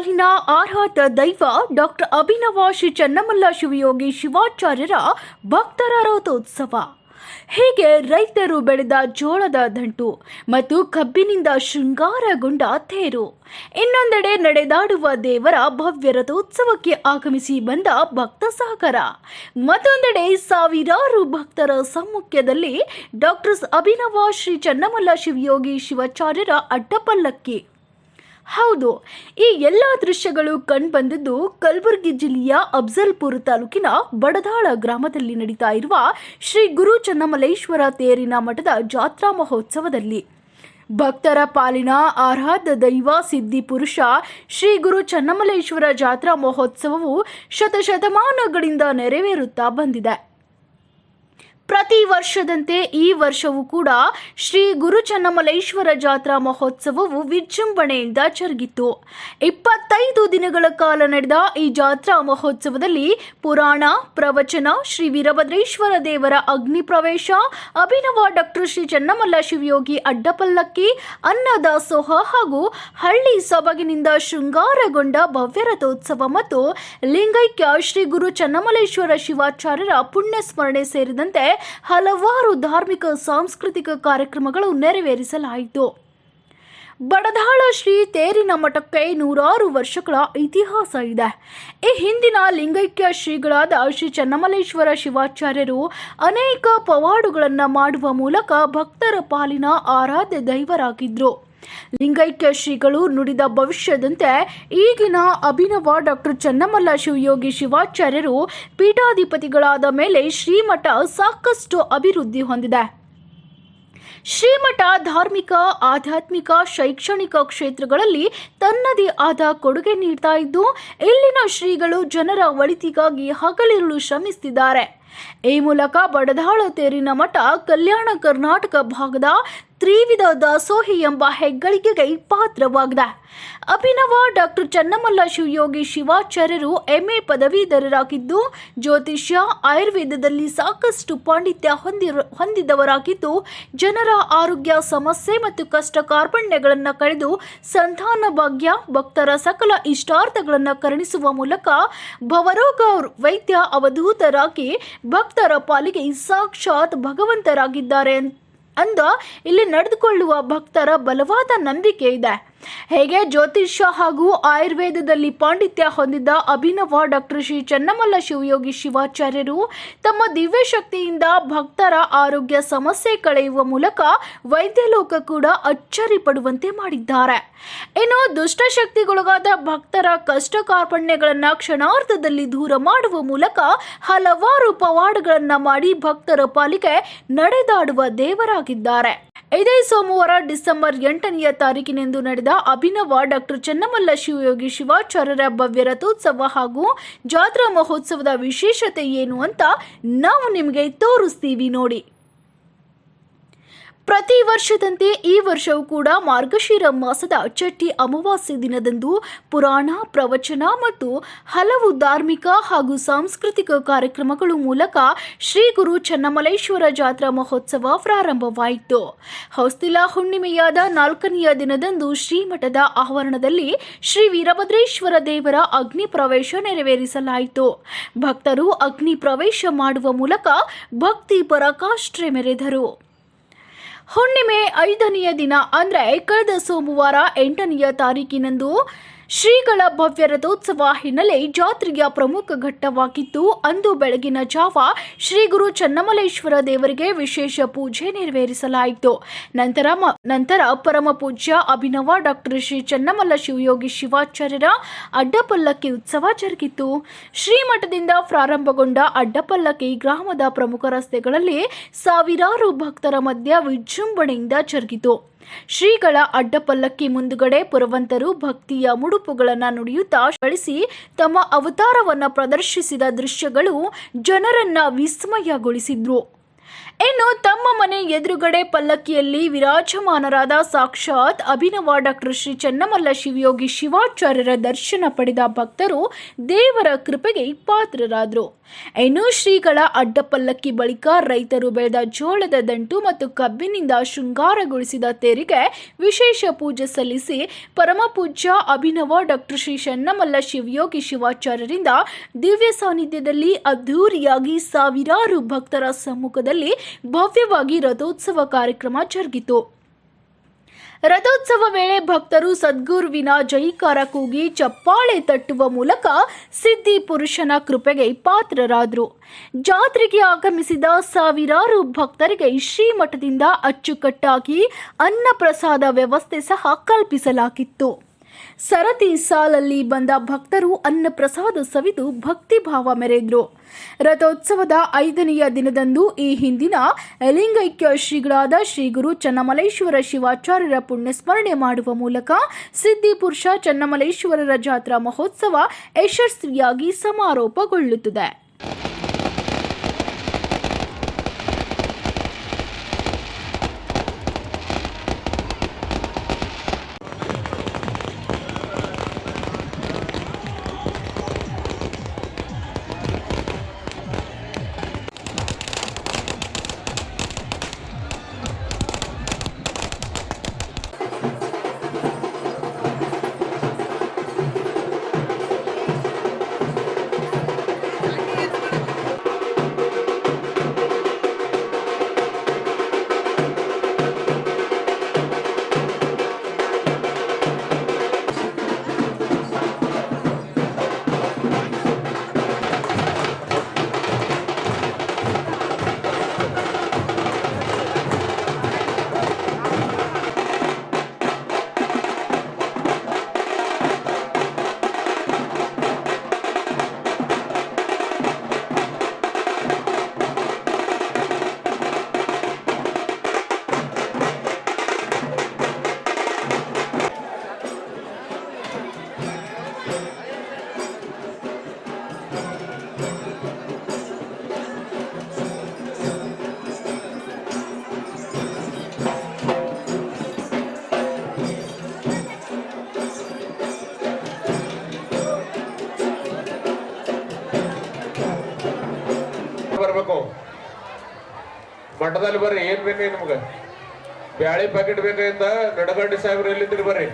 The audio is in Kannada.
ಪಾಲಿನ ಆರಾಧ ದೈವ ಡಾಕ್ಟರ್ ಅಭಿನವ ಶ್ರೀ ಚನ್ನಮಲ್ಲ ಶಿವಯೋಗಿ ಶಿವಾಚಾರ್ಯರ ಭಕ್ತರ ರಥೋತ್ಸವ ಹೀಗೆ ರೈತರು ಬೆಳೆದ ಜೋಳದ ದಂಟು ಮತ್ತು ಕಬ್ಬಿನಿಂದ ಶೃಂಗಾರಗೊಂಡ ತೇರು. ಇನ್ನೊಂದೆಡೆ ನಡೆದಾಡುವ ದೇವರ ಭವ್ಯ ರಥೋತ್ಸವಕ್ಕೆ ಆಗಮಿಸಿ ಬಂದ ಭಕ್ತ ಸಾಗರ. ಮತ್ತೊಂದೆಡೆ ಸಾವಿರಾರು ಭಕ್ತರ ಸಮ್ಮುಖ್ಯದಲ್ಲಿ ಡಾಕ್ಟರ್ ಅಭಿನವ ಶ್ರೀ ಚನ್ನಮಲ್ಲ ಶಿವಯೋಗಿ ಶಿವಾಚಾರ್ಯರ ಅಡ್ಡಪಲ್ಲಕ್ಕಿ ಹೌದು, ಈ ಎಲ್ಲ ದೃಶ್ಯಗಳು ಕಂಡುಬಂದದ್ದು ಕಲಬುರಗಿ ಜಿಲ್ಲೆಯ ಅಫ್ಜಲ್ಪುರ ತಾಲೂಕಿನ ಬಡದಾಳ ಗ್ರಾಮದಲ್ಲಿ ನಡೀತಾ ಇರುವ ಶ್ರೀ ಗುರು ಚನ್ನಮಲೇಶ್ವರ ತೇರಿನ ಮಠದ ಜಾತ್ರಾ ಮಹೋತ್ಸವದಲ್ಲಿ. ಭಕ್ತರ ಪಾಲಿನ ಆರಾಧ್ಯ ದೈವ ಸಿದ್ಧಿ ಪುರುಷ ಶ್ರೀ ಗುರು ಚನ್ನಮಲೇಶ್ವರ ಜಾತ್ರಾ ಮಹೋತ್ಸವವು ಶತಶತಮಾನಗಳಿಂದ ನೆರವೇರುತ್ತಾ ಬಂದಿದೆ. ಪ್ರತಿ ವರ್ಷದಂತೆ ಈ ವರ್ಷವೂ ಕೂಡ ಶ್ರೀ ಗುರು ಚನ್ನಮಲೇಶ್ವರ ಜಾತ್ರಾ ಮಹೋತ್ಸವವು ವಿಜೃಂಭಣೆಯಿಂದ ಜರುಗಿತು ಇಪ್ಪತ್ತೈದು ದಿನಗಳ ಕಾಲ ನಡೆದ ಈ ಜಾತ್ರಾ ಮಹೋತ್ಸವದಲ್ಲಿ ಪುರಾಣ, ಪ್ರವಚನ, ಶ್ರೀ ವೀರಭದ್ರೇಶ್ವರ ದೇವರ ಅಗ್ನಿ ಪ್ರವೇಶ, ಅಭಿನವ ಡಾಕ್ಟರ್ ಶ್ರೀ ಚನ್ನಮಲ್ಲ ಶಿವಯೋಗಿ ಅಡ್ಡಪಲ್ಲಕ್ಕಿ, ಅನ್ನದಾಸೋಹ ಹಾಗೂ ಹಳ್ಳಿ ಸೊಬಗಿನಿಂದ ಶೃಂಗಾರಗೊಂಡ ಭವ್ಯ ರಥೋತ್ಸವ ಮತ್ತು ಲಿಂಗೈಕ್ಯ ಶ್ರೀ ಗುರು ಚನ್ನಮಲೇಶ್ವರ ಶಿವಾಚಾರ್ಯರ ಪುಣ್ಯ ಸ್ಮರಣೆ ಸೇರಿದಂತೆ ಹಲವಾರು ಧಾರ್ಮಿಕ, ಸಾಂಸ್ಕೃತಿಕ ಕಾರ್ಯಕ್ರಮಗಳು ನೆರವೇರಿಸಲಾಯಿತು. ಬಡದಾಳ ಶ್ರೀ ತೇರಿನ ಮಠಕ್ಕೆ ನೂರಾರು ವರ್ಷಗಳ ಇತಿಹಾಸ ಇದೆ. ಈ ಹಿಂದಿನ ಲಿಂಗೈಕ್ಯ ಶ್ರೀಗಳಾದ ಶ್ರೀ ಚನ್ನಮಲೇಶ್ವರ ಶಿವಾಚಾರ್ಯರು ಅನೇಕ ಪವಾಡುಗಳನ್ನು ಮಾಡುವ ಮೂಲಕ ಭಕ್ತರ ಪಾಲಿನ ಆರಾಧ್ಯ ದೈವರಾಗಿದ್ರು. ಲಿಂಗೈಕ್ಯ ಶ್ರೀಗಳು ನುಡಿದ ಭವಿಷ್ಯದಂತೆ ಈಗಿನ ಅಭಿನವ ಡಾಕ್ಟರ್ ಚನ್ನಮಲ್ಲ ಶಿವಯೋಗಿ ಶಿವಾಚಾರ್ಯರು ಪೀಠಾಧಿಪತಿಗಳಾದ ಮೇಲೆ ಶ್ರೀಮಠ ಸಾಕಷ್ಟು ಅಭಿವೃದ್ಧಿ ಹೊಂದಿದೆ. ಶ್ರೀಮಠ ಧಾರ್ಮಿಕ, ಆಧ್ಯಾತ್ಮಿಕ, ಶೈಕ್ಷಣಿಕ ಕ್ಷೇತ್ರಗಳಲ್ಲಿ ತನ್ನದೇ ಆದ ಕೊಡುಗೆ ನೀಡ್ತಾ ಇದ್ದು, ಇಲ್ಲಿನ ಶ್ರೀಗಳು ಜನರ ಒಳಿತಿಗಾಗಿ ಹಗಲಿರುಳು ಶ್ರಮಿಸುತ್ತಿದ್ದಾರೆ ಈ ಮೂಲಕ ಬಡದಾಳ ತೇರಿನ ಮಠ ಕಲ್ಯಾಣ ಕರ್ನಾಟಕ ಭಾಗದ ತ್ರಿವಿಧ ದಾಸೋಹಿ ಎಂಬ ಹೆಗ್ಗಳಿಕೆಗೆ ಪಾತ್ರವಾಗಿದೆ. ಅಭಿನವ ಡಾಕ್ಟರ್ ಚನ್ನಮಲ್ಲ ಶಿವಯೋಗಿ ಶಿವಾಚಾರ್ಯರು ಎಂಎ ಪದವೀಧರರಾಗಿದ್ದು, ಜ್ಯೋತಿಷ್ಯ, ಆಯುರ್ವೇದದಲ್ಲಿ ಸಾಕಷ್ಟು ಪಾಂಡಿತ್ಯ ಹೊಂದಿದವರಾಗಿದ್ದು, ಜನರ ಆರೋಗ್ಯ, ಸಮಸ್ಯೆ ಮತ್ತು ಕಷ್ಟ ಕಾರ್ಪಣ್ಯಗಳನ್ನು ಕಳೆದು ಸಂತಾನ ಭಾಗ್ಯ, ಭಕ್ತರ ಸಕಲ ಇಷ್ಟಾರ್ಥಗಳನ್ನು ಕರುಣಿಸುವ ಮೂಲಕ ಭವರೋಗ ವೈದ್ಯ ಅವಧೂತರಾಗಿ ಭಕ್ತರ ಪಾಲಿಗೆ ಸಾಕ್ಷಾತ್ ಭಗವಂತರಾಗಿದ್ದಾರೆ ಅಂದ ಇಲ್ಲಿ ನಡೆದುಕೊಳ್ಳುವ ಭಕ್ತರ ಬಲವಾದ ನಂಬಿಕೆ ಇದೆ. ಹೇಗೆ ಜ್ಯೋತಿಷ್ಯ ಹಾಗೂ ಆಯುರ್ವೇದದಲ್ಲಿ ಪಾಂಡಿತ್ಯ ಹೊಂದಿದ್ದ ಅಭಿನವ ಡಾಕ್ಟರ್ ಶ್ರೀ ಚನ್ನಮಲ್ಲ ಶಿವಯೋಗಿ ಶಿವಾಚಾರ್ಯರು ತಮ್ಮ ದಿವ್ಯ ಶಕ್ತಿಯಿಂದ ಭಕ್ತರ ಆರೋಗ್ಯ ಸಮಸ್ಯೆ ಕಳೆಯುವ ಮೂಲಕ ವೈದ್ಯ ಲೋಕ ಕೂಡ ಅಚ್ಚರಿ ಪಡುವಂತೆ ಮಾಡಿದ್ದಾರೆ. ಇನ್ನು ದುಷ್ಟಶಕ್ತಿಗೊಳಗಾದ ಭಕ್ತರ ಕಷ್ಟ ಕಾರ್ಪಣ್ಯಗಳನ್ನು ಕ್ಷಣಾರ್ಧದಲ್ಲಿ ದೂರ ಮಾಡುವ ಮೂಲಕ ಹಲವಾರು ಪವಾಡಗಳನ್ನು ಮಾಡಿ ಭಕ್ತರ ಪಾಲಿಗೆ ನಡೆದಾಡುವ ದೇವರಾಗಿದ್ದಾರೆ. ಇದೇ ಸೋಮವಾರ ಡಿಸೆಂಬರ್ ಎಂಟನೆಯ ತಾರೀಕಿನಂದು ನಡೆದ ಅಭಿನವ ಡಾಕ್ಟರ್ ಚನ್ನಮಲ್ಲ ಶಿವಯೋಗಿ ಶಿವಾಚಾರ್ಯರ ಭವ್ಯ ರಥೋತ್ಸವ ಹಾಗೂ ಜಾತ್ರಾ ಮಹೋತ್ಸವದ ವಿಶೇಷತೆ ಏನು ಅಂತ ನಾವು ನಿಮಗೆ ತೋರಿಸ್ತೀವಿ ನೋಡಿ. ಪ್ರತಿ ವರ್ಷದಂತೆ ಈ ವರ್ಷವೂ ಕೂಡ ಮಾರ್ಗಶಿರ ಮಾಸದ ಚಟ್ಟಿ ಅಮಾವಾಸ್ಯ ದಿನದಂದು ಪುರಾಣ, ಪ್ರವಚನ ಮತ್ತು ಹಲವು ಧಾರ್ಮಿಕ ಹಾಗೂ ಸಾಂಸ್ಕೃತಿಕ ಕಾರ್ಯಕ್ರಮಗಳ ಮೂಲಕ ಶ್ರೀ ಗುರು ಚನ್ನಮಲೇಶ್ವರ ಜಾತ್ರಾ ಮಹೋತ್ಸವ ಪ್ರಾರಂಭವಾಯಿತು. ಹೌಸ್ತಿಲ ಹುಣ್ಣಿಮೆಯಾದ ನಾಲ್ಕನೆಯ ದಿನದಂದು ಶ್ರೀಮಠದ ಆವರಣದಲ್ಲಿ ಶ್ರೀ ವೀರಭದ್ರೇಶ್ವರ ದೇವರ ಅಗ್ನಿ ಪ್ರವೇಶ ನೆರವೇರಿಸಲಾಯಿತು. ಭಕ್ತರು ಅಗ್ನಿ ಪ್ರವೇಶ ಮಾಡುವ ಮೂಲಕ ಭಕ್ತಿ ಪರಕಾಷ್ಟ್ರೆ ಮೆರೆದರು. ಹುಣ್ಣಿಮೆ ಐದನೆಯ ದಿನ ಅಂದರೆ ಕಳೆದ ಸೋಮವಾರ ಎಂಟನೆಯ ತಾರೀಕಿನಂದು ಶ್ರೀಗಳ ಭವ್ಯ ರಥೋತ್ಸವ ಹಿನ್ನೆಲೆ ಜಾತ್ರೆಯ ಪ್ರಮುಖ ಘಟ್ಟವಾಗಿದ್ದು, ಅಂದು ಬೆಳಗಿನ ಜಾವ ಶ್ರೀ ಗುರು ಚನ್ನಮಲೇಶ್ವರ ದೇವರಿಗೆ ವಿಶೇಷ ಪೂಜೆ ನೆರವೇರಿಸಲಾಯಿತು. ನಂತರ ನಂತರ ಪರಮ ಪೂಜ್ಯ ಅಭಿನವ ಡಾಕ್ಟರ್ ಶ್ರೀ ಚನ್ನಮಲ್ಲ ಶಿವಯೋಗಿ ಶಿವಾಚಾರ್ಯರ ಅಡ್ಡಪಲ್ಲಕ್ಕಿ ಉತ್ಸವ ಜರುಗಿತು. ಶ್ರೀಮಠದಿಂದ ಪ್ರಾರಂಭಗೊಂಡ ಅಡ್ಡಪಲ್ಲಕ್ಕಿ ಗ್ರಾಮದ ಪ್ರಮುಖ ರಸ್ತೆಗಳಲ್ಲಿ ಸಾವಿರಾರು ಭಕ್ತರ ಮಧ್ಯ ವಿಜೃಂಭಣೆಯಿಂದ ಜರುಗಿತು. ಶ್ರೀಗಳ ಅಡ್ಡಪಲ್ಲಕ್ಕಿ ಮುಂದುಗಡೆ ಪುರವಂತರು ಭಕ್ತಿಯ ಮುಡುಪುಗಳನ್ನು ನುಡಿಯುತ್ತಾ ಬಳಸಿ ತಮ್ಮ ಅವತಾರವನ್ನು ಪ್ರದರ್ಶಿಸಿದ ದೃಶ್ಯಗಳು ಜನರನ್ನ ವಿಸ್ಮಯಗೊಳಿಸಿದ್ರು. ಇನ್ನು ತಮ್ಮ ಮನೆ ಎದುರುಗಡೆ ಪಲ್ಲಕ್ಕಿಯಲ್ಲಿ ವಿರಾಜಮಾನರಾದ ಸಾಕ್ಷಾತ್ ಅಭಿನವ ಡಾಕ್ಟರ್ ಶ್ರೀ ಚನ್ನಮಲ್ಲ ಶಿವಯೋಗಿ ಶಿವಾಚಾರ್ಯರ ದರ್ಶನ ಪಡೆದ ಭಕ್ತರು ದೇವರ ಕೃಪೆಗೆ ಪಾತ್ರರಾದರು. ಇನ್ನು ಶ್ರೀಗಳ ಅಡ್ಡ ಪಲ್ಲಕ್ಕಿ ಬಳಿಕ ರೈತರು ಬೆಳೆದ ಜೋಳದ ದಂಟು ಮತ್ತು ಕಬ್ಬಿನಿಂದ ಶೃಂಗಾರಗೊಳಿಸಿದ ತೇರಿಗೆ ವಿಶೇಷ ಪೂಜೆ ಸಲ್ಲಿಸಿ ಪರಮಪೂಜ್ಯ ಅಭಿನವ ಡಾಕ್ಟರ್ ಶ್ರೀ ಚನ್ನಮಲ್ಲ ಶಿವಯೋಗಿ ಶಿವಾಚಾರ್ಯರಿಂದ ದಿವ್ಯ ಸಾನ್ನಿಧ್ಯದಲ್ಲಿ ಅದ್ಧೂರಿಯಾಗಿ ಸಾವಿರಾರು ಭಕ್ತರ ಸಮ್ಮುಖದಲ್ಲಿ ಭವ್ಯವಾಗಿ ರಥೋತ್ಸವ ಕಾರ್ಯಕ್ರಮ ಜರುಗಿತು. ರಥೋತ್ಸವ ವೇಳೆ ಭಕ್ತರು ಸದ್ಗುರುವಿನ ಜೈಕಾರ ಕೂಗಿ ಚಪ್ಪಾಳೆ ತಟ್ಟುವ ಮೂಲಕ ಸಿದ್ಧಿ ಪುರುಷನ ಕೃಪೆಗೆ ಪಾತ್ರರಾದರು. ಜಾತ್ರೆಗೆ ಆಗಮಿಸಿದ ಸಾವಿರಾರು ಭಕ್ತರಿಗೆ ಶ್ರೀಮಠದಿಂದ ಅಚ್ಚುಕಟ್ಟಾಗಿ ಅನ್ನಪ್ರಸಾದ ವ್ಯವಸ್ಥೆ ಸಹ ಕಲ್ಪಿಸಲಾಗಿತ್ತು. ಸರತಿ ಸಾಲಲ್ಲಿ ಬಂದ ಭಕ್ತರು ಅನ್ನ ಪ್ರಸಾದ ಸವಿದು ಭಕ್ತಿಭಾವ ಮೆರೆದ್ರು. ರಥೋತ್ಸವದ ಐದನೆಯ ದಿನದಂದು ಈ ಹಿಂದಿನ ಲಿಂಗೈಕ್ಯ ಶ್ರೀಗಳಾದ ಶ್ರೀ ಗುರು ಚನ್ನಮಲೇಶ್ವರ ಶಿವಾಚಾರ್ಯರ ಪುಣ್ಯಸ್ಮರಣೆ ಮಾಡುವ ಮೂಲಕ ಸಿದ್ಧಿಪುರುಷ ಚನ್ನಮಲೇಶ್ವರರ ಜಾತ್ರಾ ಮಹೋತ್ಸವ ಯಶಸ್ವಿಯಾಗಿ ಸಮಾರೋಪಗೊಳ್ಳುತ್ತದೆ. ಮಠದಲ್ಲಿ ಬರ್ರಿ ಏನ್ ಬೇಕು ನಿಮ್ಗೆ? ಬ್ಯಾಳಿ ಪ್ಯಾಕೆಟ್ ಬೇಕಾಗಿತ್ತ ನಡಗಡ್ಡಿ ಸಾಹೇಬ್ರು ಎಲ್ಲಿದ್ರಿ ಬರ್ರಿ?